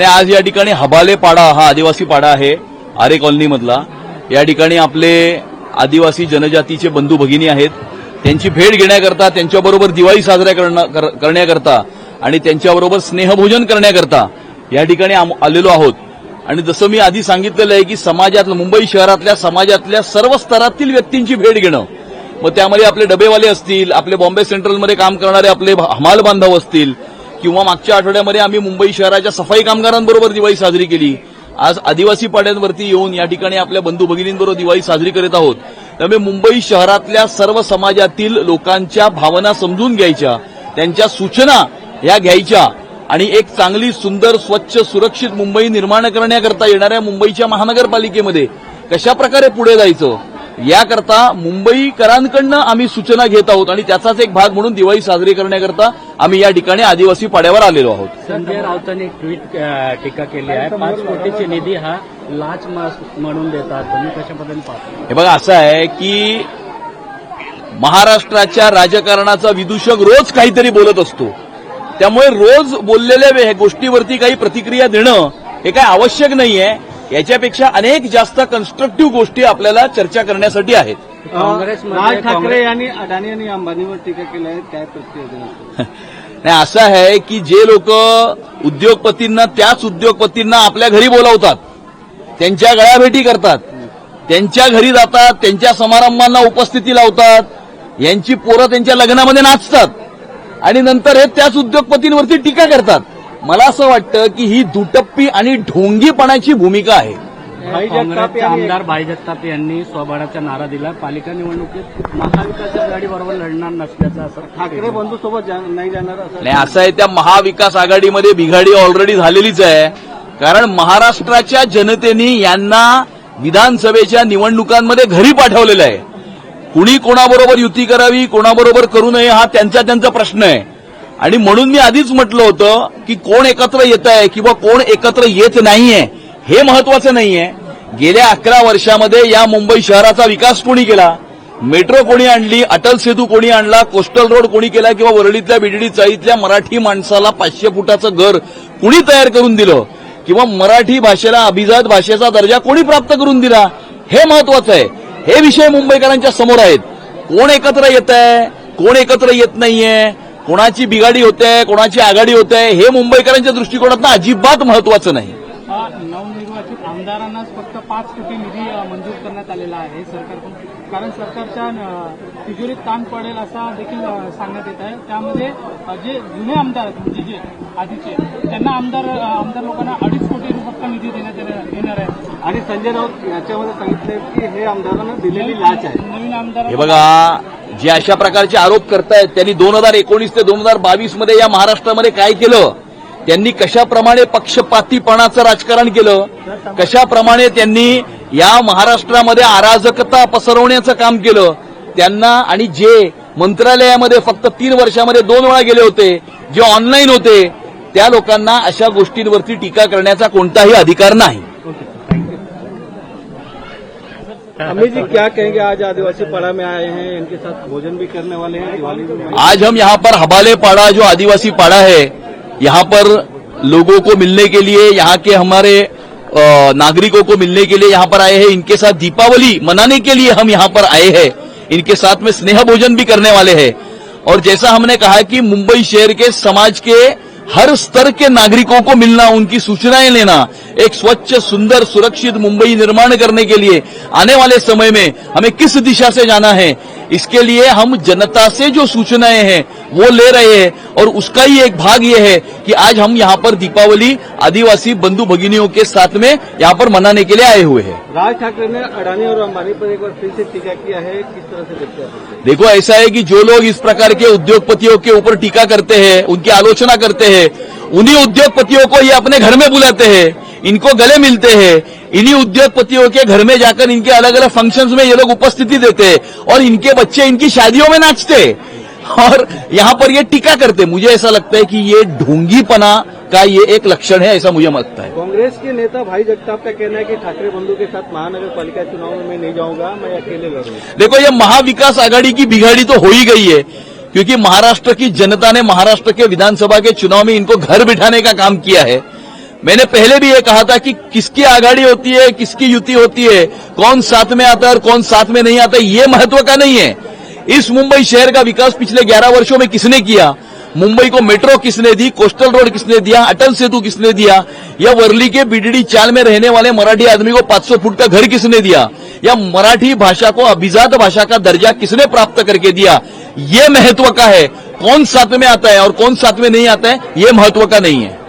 नाही आज या ठिकाणी हबाले पाडा हा आदिवासी पाडा आहे आरे कॉलनीमधला. या ठिकाणी आपले आदिवासी जनजातीचे बंधू भगिनी आहेत. त्यांची भेट घेण्याकरता त्यांच्याबरोबर दिवाळी साजऱ्या कर- करण्याकरता आणि त्यांच्याबरोबर स्नेहभोजन करण्याकरता या ठिकाणी आम- आलेलो आहोत. आणि जसं मी आधी सांगितलेलं आहे की समाजातलं मुंबई शहरातल्या समाजातल्या सर्व स्तरातील व्यक्तींची भेट घेणं. मग त्यामध्ये आपले डबेवाले असतील आपले बॉम्बे सेंट्रलमध्ये काम करणारे आपले हमाल बांधव असतील किंवा मागच्या आठवड्यामध्ये आम्ही मुंबई शहराच्या सफाई कामगारांबरोबर दिवाळी साजरी केली. आज आदिवासी पाड्यांवरती येऊन या ठिकाणी आपल्या बंधू भगिनींबरोबर दिवाळी साजरी करीत आहोत. त्यामुळे मुंबई शहरातल्या सर्व समाजातील लोकांच्या भावना समजून घ्यायच्या त्यांच्या सूचना या घ्यायच्या आणि एक चांगली सुंदर स्वच्छ सुरक्षित मुंबई निर्माण करण्याकरता येणाऱ्या मुंबईच्या महानगरपालिकेमध्ये कशा प्रकारे पुढे जायचं? याकरता मुंबईकरांकडनं आम्ही सूचना घेत आहोत आणि त्याचाच एक भाग म्हणून दिवाळी साजरी करण्याकरता आम्ही या ठिकाणी आदिवासी पाड्यावर आलेलो आहोत. संजय राऊतांनी ट्विट टीका केली आहे. पाच कोटीचे निधी हा लाच मास म्हणून देतात. तुम्ही कशा पद्धतीने पाहता? हे बघा असं आहे की महाराष्ट्राच्या राजकारणाचा विदूषक रोज काहीतरी बोलत असतो. त्यामुळे रोज बोललेल्या गोष्टीवरती काही प्रतिक्रिया देणं हे काय आवश्यक नाहीये. याच्यापेक्षा अनेक जास्त कन्स्ट्रक्टिव्ह गोष्टी आपल्याला चर्चा करण्यासाठी आहेत राज ठाकरे यांनी अडाणी आणि अंबानीवर टीका केली आहे काय देणार? नाही असं आहे की जे लोक उद्योगपतींना त्याच उद्योगपतींना आपल्या घरी बोलावतात त्यांच्या गळ्याभेटी करतात त्यांच्या घरी जातात त्यांच्या समारंभांना उपस्थिती लावतात यांची पोरं त्यांच्या लग्नामध्ये नाचतात आणि नंतर हे त्याच उद्योगपतींवरती टीका करतात मला असं वाटतं की ही दुटप्पी आणि ढोंगीपणाची भूमिका आहे. काँग्रेसचे आमदार भाई जगताप यांनी स्वबळाचा नारा दिला. पालिका निवडणुकीत महाविकास आघाडीबरोबर लढणार नसल्याचं असं ठाकरे बंधू सोबत नाही जाणार असं नाही असं आहे त्या महाविकास आघाडीमध्ये बिघाडी ऑलरेडी झालेलीच आहे. कारण महाराष्ट्राच्या जनतेने यांना विधानसभेच्या निवडणुकांमध्ये घरी पाठवलेलं आहे. कुणी कोणाबरोबर युती करावी कोणाबरोबर करू नये हा त्यांचा त्यांचा प्रश्न आहे. आणि म्हणून मी आधीच म्हटलं होतं की कोण एकत्र येत आहे किंवा कोण एकत्र येत नाहीये हे महत्वाचं नाहीये. गेल्या अकरा वर्षामध्ये या मुंबई शहराचा विकास कोणी केला? मेट्रो कोणी आणली? अटल सेतू कोणी आणला? कोस्टल रोड कोणी केला? किंवा वरळीतल्या बिडडी चाळीतल्या मराठी माणसाला पाचशे फुटाचं घर कुणी तयार करून दिलं? किंवा मराठी भाषेला अभिजात भाषेचा दर्जा कोणी प्राप्त करून दिला? हे महत्वाचं आहे. हे विषय मुंबईकरांच्या समोर आहेत. कोण एकत्र येत आहे कोण एकत्र येत नाहीये? कोणाची बिगाडी होते कोणाची आघाडी होते हे मुंबईकरांच्या दृष्टिकोनातून अजिबात महत्वाचं नाही. नवनिर्वाचित आमदारांनाच फक्त पाच कोटी निधी मंजूर करण्यात आलेला आहे सरकारकडून. कारण सरकारच्या तिजोरीत ताण पडेल असा देखील सांगण्यात येत आहे. त्यामध्ये जे जुने आमदार आहेत म्हणजे जे आधीचे त्यांना आमदार आमदार लोकांना अडीच कोटी रुपये फक्त निधी देण्यात येणार- येणार आहे. आणि संजय राऊत याच्यामध्ये सांगितले की हे आमदारांना दिलेली लाच आहे. नवीन आमदार हे बघा जे अशा प्रकारचे आरोप करतायत त्यांनी दोन हजार एकोणीस ते दोन हजार बावीसमध्ये या महाराष्ट्रामध्ये काय केलं? त्यांनी कशाप्रमाणे पक्षपातीपणाचं राजकारण केलं? कशाप्रमाणे त्यांनी या महाराष्ट्रामध्ये अराजकता पसरवण्याचं काम केलं? त्यांना आणि जे मंत्रालयामध्ये फक्त तीन वर्षामध्ये दोन वेळा गेले होते जे ऑनलाईन होते त्या लोकांना अशा गोष्टींवरती टीका करण्याचा कोणताही अधिकार नाही. अमित जी, क्या कहेंगे? आज आदिवासी पाड़ा में आए हैं, इनके साथ भोजन भी करने वाले हैं, दिवाली में आज हम यहाँ पर हबाले पाड़ा, जो आदिवासी पाड़ा है, यहाँ पर लोगों को मिलने के लिए, यहाँ के हमारे नागरिकों को मिलने के लिए यहाँ पर आए हैं। इनके साथ दीपावली मनाने के लिए हम यहाँ पर आए हैं। इनके साथ में स्नेह भोजन भी करने वाले हैं। और जैसा हमने कहा कि मुंबई शहर के समाज के हर स्तर के नागरिकों को मिलना उनकी सूचनाएं लेना एक स्वच्छ सुंदर सुरक्षित मुंबई निर्माण करने के लिए आने वाले समय में हमें किस दिशा से जाना है? इसके लिए हम जनता से जो सूचनाएँ हैं वो ले रहे हैं। और उसका ही एक भाग ये है कि आज हम यहाँ पर दीपावली आदिवासी बंधु भगिनियों के साथ में यहाँ पर मनाने के लिए आए हुए हैं। राज ठाकरे ने अडानी और अंबानी पर एक बार फिर से टीका किया है किस तरह से देखते हैं देखो ऐसा है कि जो लोग इस प्रकार के उद्योगपतियों के ऊपर टीका करते हैं उनकी आलोचना करते हैं उन्हीं उद्योगपतियों को ये अपने घर में बुलाते हैं। इनको गले मिलते हैं। इन्हीं उद्योगपतियों के घर में जाकर इनके अलग अलग फ़ंक्शंस में ये लोग उपस्थिति देते हैं और इनके बच्चे इनकी शादियों में नाचते और यहाँ पर ये टीका करते मुझे ऐसा लगता है कि ये ढोंगीपना का ये एक लक्षण है ऐसा मुझे लगता है। कांग्रेस के नेता भाई जगताप का कहना है कि ठाकरे बंधु के साथ महानगर पालिका चुनाव में मैं नहीं जाऊँगा मैं अकेले लड़ूँगा। देखो ये महाविकास आघाड़ी की बिगाड़ी तो हो ही गई है क्योंकि महाराष्ट्र की जनता ने महाराष्ट्र के विधानसभा के चुनाव में इनको घर बिठाने का काम किया है। मैंने पहले भी ये कहा था कि किसकी आघाड़ी होती है, किसकी युति होती है, कौन साथ में आता है और कौन साथ में नहीं आता, ये महत्व का नहीं है। इस मुंबई शहर का विकास पिछले 11 वर्षों में किसने किया? मुंबई को मेट्रो किसने दी, कोस्टल रोड किसने दिया, अटल सेतु किसने दिया, या वर्ली के बीडीडी चाल में रहने वाले मराठी आदमी को 500 फुट का घर किसने दिया, या मराठी भाषा को अभिजात भाषा का दर्जा किसने प्राप्त करके दिया, ये महत्व का है। कौन साथ में आता है और कौन साथ में नहीं आता है, ये महत्व का नहीं है।